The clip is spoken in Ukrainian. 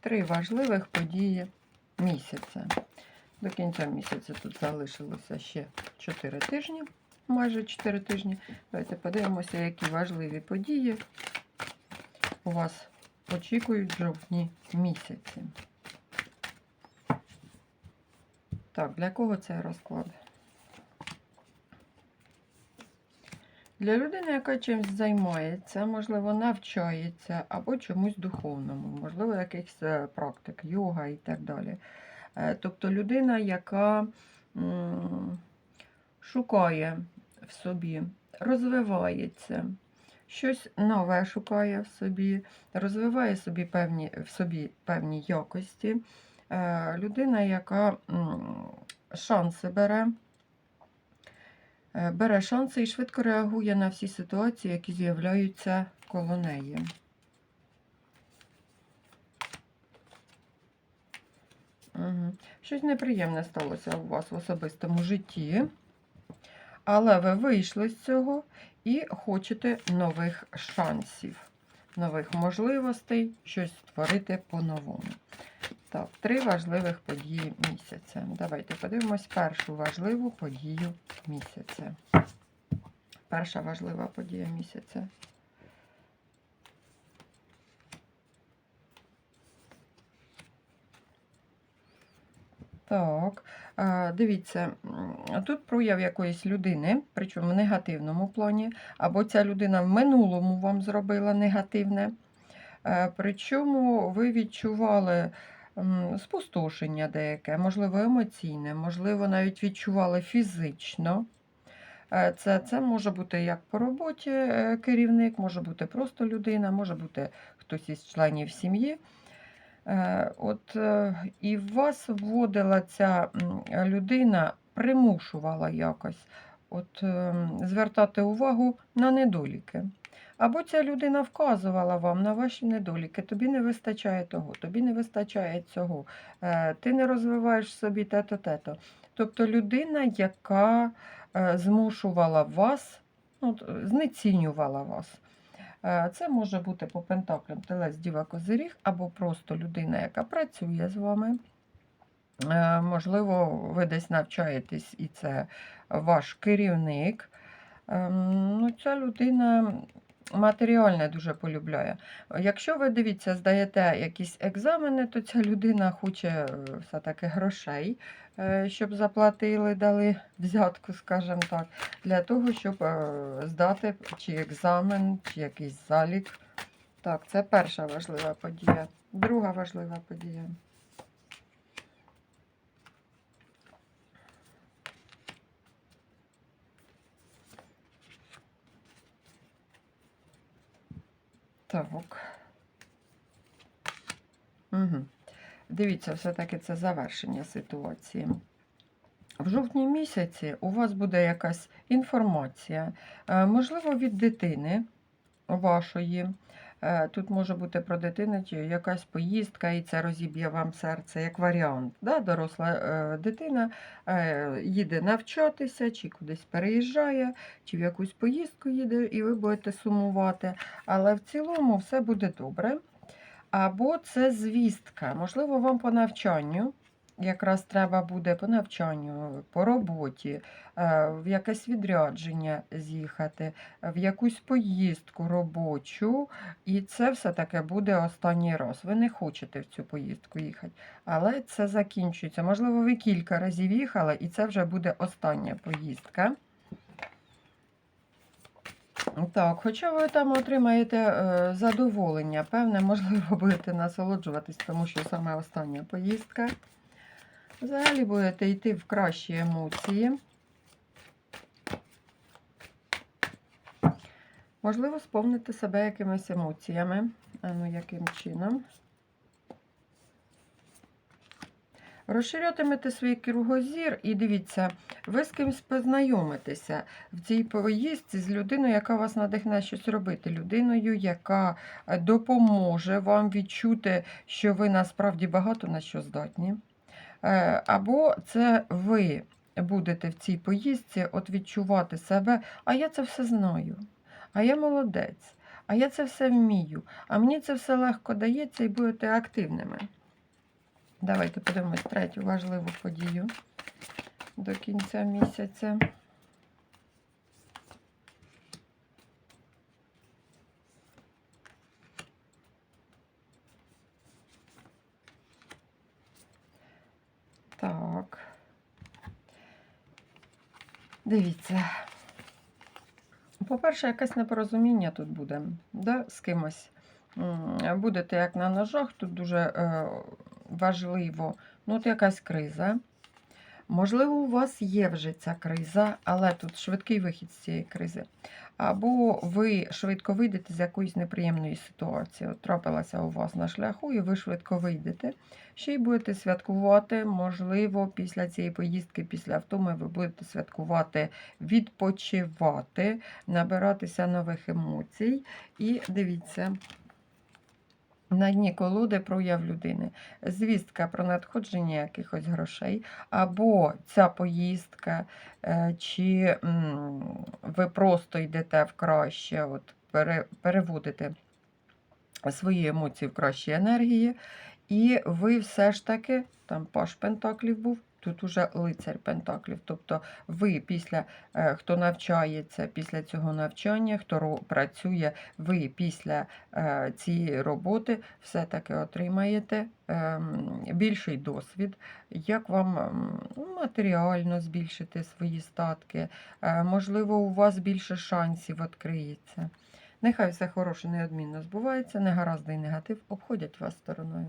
Три важливих події місяця. До кінця місяця тут залишилося ще 4 тижні, майже 4 тижні. Давайте подивимося, які важливі події у вас очікують в жовтні місяці. Так, для кого цей розклад? Для людини, яка чимось займається, можливо, навчається або чомусь духовному, можливо, якихось е, практик, йога і так далі. Е, Тобто людина, яка шукає в собі, розвивається, щось нове шукає в собі, розвиває собі певні, в собі певні якості. Е, Людина, яка шанси бере, бере шанси і швидко реагує на всі ситуації, які з'являються коло неї. Угу. Щось неприємне сталося у вас в особистому житті, але ви вийшли з цього і хочете нових шансів, нових можливостей, щось створити по-новому. Три важливих події місяця. Давайте подивимось першу важливу подію місяця. Перша важлива подія місяця. Так, дивіться, тут прояв якоїсь людини, причому в негативному плані, або ця людина в минулому вам зробила негативне. Е, Причому ви відчували спустошення деяке, можливо, емоційне, можливо, навіть відчували фізично. Е, Це, це може бути як по роботі е, керівник, може бути просто людина, може бути хтось із членів сім'ї. Е, От і вас вводила ця людина, примушувала якось от, ем, звертати увагу на недоліки. Або ця людина вказувала вам на ваші недоліки, тобі не вистачає того, тобі не вистачає цього, е, ти не розвиваєш собі те-то, те-то. Тобто людина, яка е, змушувала вас, ну, знецінювала вас. Е, Це може бути по пентаклям телець діва козиріг, або просто людина, яка працює з вами. Е, Можливо, ви десь навчаєтесь, і це ваш керівник. Ем, Ну, ця людина матеріальне дуже полюбляє. Якщо ви дивіться, здаєте якісь екзамени, то ця людина хоче е, все-таки грошей, е, щоб заплатили, дали взятку, скажімо так, для того, щоб здати чи екзамен, чи якийсь залік. Так, це перша важлива подія. Друга важлива подія. Так. Угу. Дивіться, все-таки це завершення ситуації. В жовтні місяці у вас буде якась інформація, е, можливо, від дитини вашої. Е, Тут може бути про дитину якась поїздка, і це розіб'є вам серце як варіант. Да? Доросла е, дитина е, їде навчатися, чи кудись переїжджає, чи в якусь поїздку їде, і ви будете сумувати. Але в цілому все буде добре. Або це звістка, можливо, вам по навчанню. Якраз треба буде по навчанню, по роботі, е, в якесь відрядження з'їхати, в якусь поїздку робочу, і це все таки буде останній раз. Ви не хочете в цю поїздку їхати, але це закінчується. Можливо, ви кілька разів їхали, і це вже буде остання поїздка. Так, хоча ви там отримаєте е, задоволення, певне, можливо, будете насолоджуватись, тому що саме остання поїздка. Взагалі будете йти в кращі емоції. Можливо, сповнити себе якимись емоціями. Ну, яким чином? Розширятимете свій кругозір і дивіться, ви з кимось познайомитеся в цій поїздці з людиною, яка вас надихне щось робити, людиною, яка е, допоможе вам відчути, що ви насправді багато на що здатні. Е, Або це ви будете в цій поїздці от відчувати себе, а я це все знаю, а я молодець, а я це все вмію, а мені це все легко дається і будете активними. Давайте подивимось третю важливу подію до кінця місяця. Так. Дивіться. По-перше, якесь непорозуміння тут буде да, з кимось. Будете як на ножах, тут дуже е, важливо. Ну, от якась криза. Можливо, у вас є вже ця криза, але тут швидкий вихід з цієї кризи. Або ви швидко вийдете з якоїсь неприємної ситуації. От трапилася у вас на шляху, і ви швидко вийдете. Ще й будете святкувати. Можливо, після цієї поїздки, після втоми, ви будете святкувати, відпочивати, набиратися нових емоцій. І дивіться. На дні колоди прояв людини. Звістка про надходження якихось грошей, або ця поїздка, е, чи ви просто йдете в краще, от, пере, переводите свої емоції в кращі енергії, і ви все ж таки, там Паш Пентаклів був, тут уже лицар Пентаклів. Тобто ви після, е, хто навчається після цього навчання, хто працює, ви після е, цієї роботи все-таки отримаєте ем, більший досвід, як вам ем, матеріально збільшити свої статки. Е, Можливо, у вас більше шансів відкриється. Нехай все хороше неодмінно збувається, негаразди і негатив обходять вас стороною.